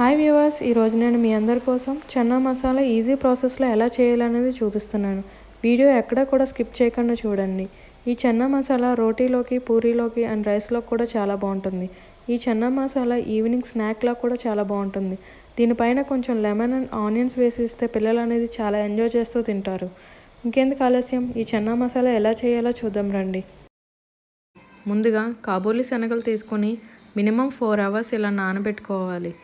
Hi viewers ఈరోజు నేను మీ అందరి కోసం చన్నా మసాలా ఈజీ ప్రాసెస్లో ఎలా చేయాలనేది చూపిస్తున్నాను. వీడియో ఎక్కడా కూడా స్కిప్ చేయకుండా చూడండి. ఈ చన్నా మసాలా రోటీలోకి పూరీలోకి అండ్ రైస్లో కూడా చాలా బాగుంటుంది. ఈ చన్నా మసాలా ఈవినింగ్ స్నాక్లా కూడా చాలా బాగుంటుంది. దీనిపైన కొంచెం లెమన్ అండ్ ఆనియన్స్ వేసి ఇస్తే పిల్లలు అనేది చాలా ఎంజాయ్ చేస్తూ తింటారు. ఇంకెందుకు ఆలస్యం? ఈ చన్నా మసాలా ఎలా చేయాలో చూద్దాం రండి. ముందుగా కాబూలి శనగలు తీసుకొని మినిమం ఫోర్ అవర్స్ ఇలా నానబెట్టుకోవాలి.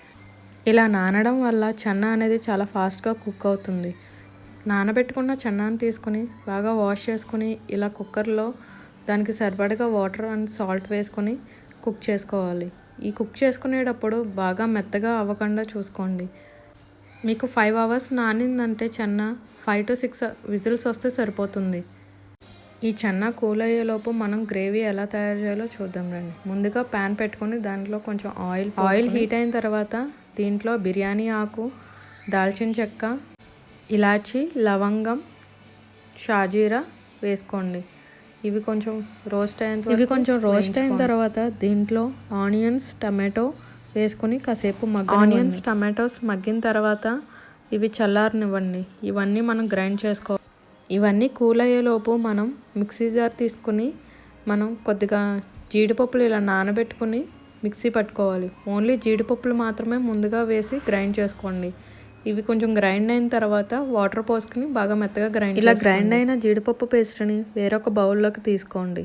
ఇలా నానడం వల్ల చన్నా అనేది చాలా ఫాస్ట్గా కుక్ అవుతుంది. నానబెట్టుకున్న చన్నాని తీసుకుని బాగా వాష్ చేసుకుని ఇలా కుక్కర్లో దానికి సరిపడగా వాటర్ అండ్ సాల్ట్ వేసుకొని కుక్ చేసుకోవాలి. ఈ కుక్ చేసుకునేటప్పుడు బాగా మెత్తగా అవ్వకుండా చూసుకోండి. మీకు ఫైవ్ అవర్స్ నానిందంటే చెన్న ఫైవ్ టు సిక్స్ విజిల్స్ వస్తే సరిపోతుంది. ఈ చెన్న కూల్ అయ్యేలోపు మనం గ్రేవీ ఎలా తయారు చేయాలో చూద్దాం రండి. ముందుగా ప్యాన్ పెట్టుకొని దాంట్లో కొంచెం ఆయిల్ ఆయిల్ హీట్ అయిన తర్వాత దీంట్లో బిర్యానీ ఆకు దాల్చిన చెక్క ఇలాచి లవంగం షాజీరా వేసుకోండి. ఇవి కొంచెం రోస్ట్ అయిన ఇవి కొంచెం రోస్ట్ అయిన తర్వాత దీంట్లో ఆనియన్స్ టమాటో వేసుకొని కాసేపు మగ్గ ఆనియన్స్ టమాటోస్ మగ్గిన తర్వాత ఇవి చల్లారనివ్వండి. ఇవన్నీ మనం గ్రైండ్ చేసుకో ఇవన్నీ కూల్ అయ్యేలోపు మనం మిక్సీ జార్ తీసుకుని మనం కొద్దిగా జీడిపప్పులు ఇలా నానబెట్టుకుని మిక్సీ పట్టుకోవాలి. ఓన్లీ జీడిపప్పులు మాత్రమే ముందుగా వేసి గ్రైండ్ చేసుకోండి. ఇవి కొంచెం గ్రైండ్ అయిన తర్వాత వాటర్ పోసుకుని బాగా మెత్తగా గ్రైండ్ ఇలా గ్రైండ్ అయిన జీడిపప్పు పేస్ట్ని వేరొక బౌల్లోకి తీసుకోండి.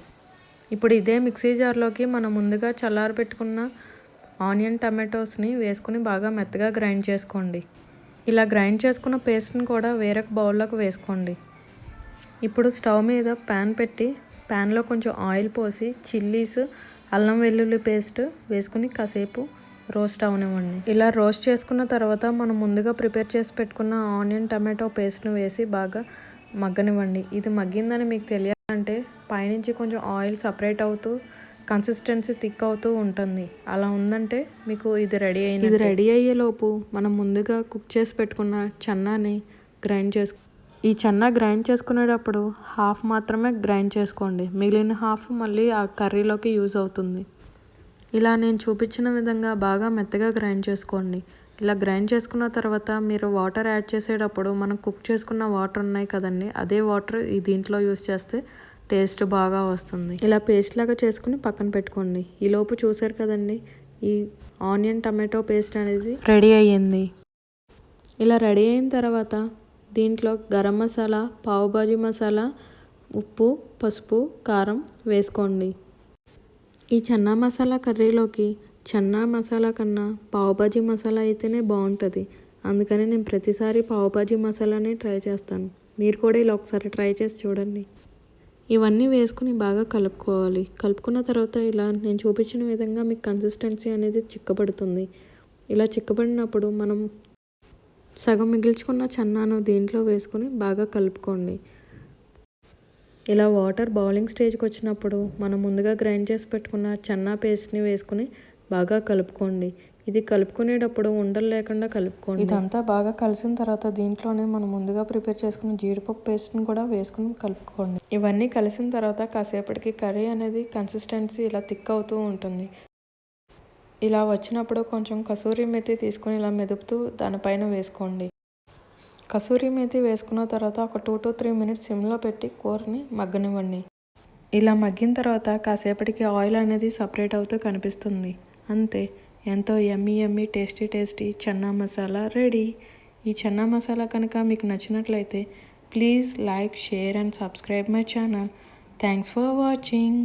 ఇప్పుడు ఇదే మిక్సీ జార్లోకి మనం ముందుగా చల్లారి పెట్టుకున్న ఆనియన్ టమాటోస్ని వేసుకుని బాగా మెత్తగా గ్రైండ్ చేసుకోండి. ఇలా గ్రైండ్ చేసుకున్న పేస్ట్ని కూడా వేరొక బౌల్లోకి వేసుకోండి. ఇప్పుడు స్టవ్ మీద ప్యాన్ పెట్టి ప్యాన్లో కొంచెం ఆయిల్ పోసి చిల్లీస్ అల్లం వెల్లుల్లి పేస్ట్ వేసుకుని కాసేపు రోస్ట్ అవనివ్వండి. ఇలా రోస్ట్ చేసుకున్న తర్వాత మనం ముందుగా ప్రిపేర్ చేసి పెట్టుకున్న ఆనియన్ టమాటో పేస్ట్ను వేసి బాగా మగ్గనివ్వండి. ఇది మగ్గిందని మీకు తెలియాలంటే పైనుంచి కొంచెం ఆయిల్ సపరేట్ అవుతూ కన్సిస్టెన్సీ థిక్ అవుతూ ఉంటుంది. అలా ఉందంటే మీకు ఇది రెడీ అయింది ఇది రెడీ అయ్యేలోపు మనం ముందుగా కుక్ చేసి పెట్టుకున్న చన్నాని గ్రైండ్ చేసుకు ఈ చెన్న గ్రైండ్ చేసుకునేటప్పుడు హాఫ్ మాత్రమే గ్రైండ్ చేసుకోండి. మిగిలిన హాఫ్ మళ్ళీ ఆ కర్రీలోకి యూజ్ అవుతుంది. ఇలా నేను చూపించిన విధంగా బాగా మెత్తగా గ్రైండ్ చేసుకోండి. ఇలా గ్రైండ్ చేసుకున్న తర్వాత మీరు వాటర్ యాడ్ చేసేటప్పుడు మనం కుక్ చేసుకున్న వాటర్ ఉన్నాయి కదండి అదే వాటర్ ఈ దీంట్లో యూస్ చేస్తే టేస్ట్ బాగా వస్తుంది. ఇలా పేస్ట్ లాగా చేసుకుని పక్కన పెట్టుకోండి. ఈ లోపు చూసారు కదండి ఈ ఆనియన్ టమాటో పేస్ట్ అనేది రెడీ అయ్యింది. ఇలా రెడీ అయిన తర్వాత దీంట్లో గరం మసాలా పావుబాజీ మసాలా ఉప్పు పసుపు కారం వేసుకోండి. ఈ చన్నా మసాలా కర్రీలోకి చన్నా మసాలా కన్నా పావుబాజీ మసాలా అయితేనే బాగుంటుంది. అందుకని నేను ప్రతిసారి పావుబాజీ మసాలానే ట్రై చేస్తాను. మీరు కూడా ఇలా ఒకసారి ట్రై చేసి చూడండి. ఇవన్నీ వేసుకుని బాగా కలుపుకోవాలి. కలుపుకున్న తర్వాత ఇలా నేను చూపించిన విధంగా మీకు కన్సిస్టెన్సీ అనేది చిక్కబడుతుంది. ఇలా చిక్కబడినప్పుడు మనం సగం మిగిల్చుకున్న చన్నాను దీంట్లో వేసుకొని బాగా కలుపుకోండి. ఇలా వాటర్ బౌలింగ్ స్టేజ్కి వచ్చినప్పుడు మనం ముందుగా గ్రైండ్ చేసి పెట్టుకున్న చన్నా పేస్ట్ని వేసుకుని బాగా కలుపుకోండి. ఇది కలుపుకునేటప్పుడు ఉండలు లేకుండా కలుపుకోండి. ఇదంతా బాగా కలిసిన తర్వాత దీంట్లోనే మనం ముందుగా ప్రిపేర్ చేసుకున్న జీడిపప్పు పేస్ట్ని కూడా వేసుకుని కలుపుకోండి. ఇవన్నీ కలిసిన తర్వాత కాసేపటికి కర్రీ అనేది కన్సిస్టెన్సీ ఇలా థిక్ అవుతూ ఉంటుంది. ఇలా వచ్చినప్పుడు కొంచెం కసూరి మెతి తీసుకొని ఇలా మెదుపుతూ దానిపైన వేసుకోండి. కసూరి మేతి వేసుకున్న తర్వాత ఒక టూ టు త్రీ మినిట్స్ సిమ్లో పెట్టి కూరని మగ్గనివ్వండి. ఇలా మగ్గిన తర్వాత కాసేపటికి ఆయిల్ అనేది సపరేట్ అవుతూ కనిపిస్తుంది. అంతే ఎంతో yummy yummy tasty tasty chana masala ready. ఈ చన్నా మసాలా కనుక మీకు నచ్చినట్లయితే please like share and subscribe my channel. Thanks for watching.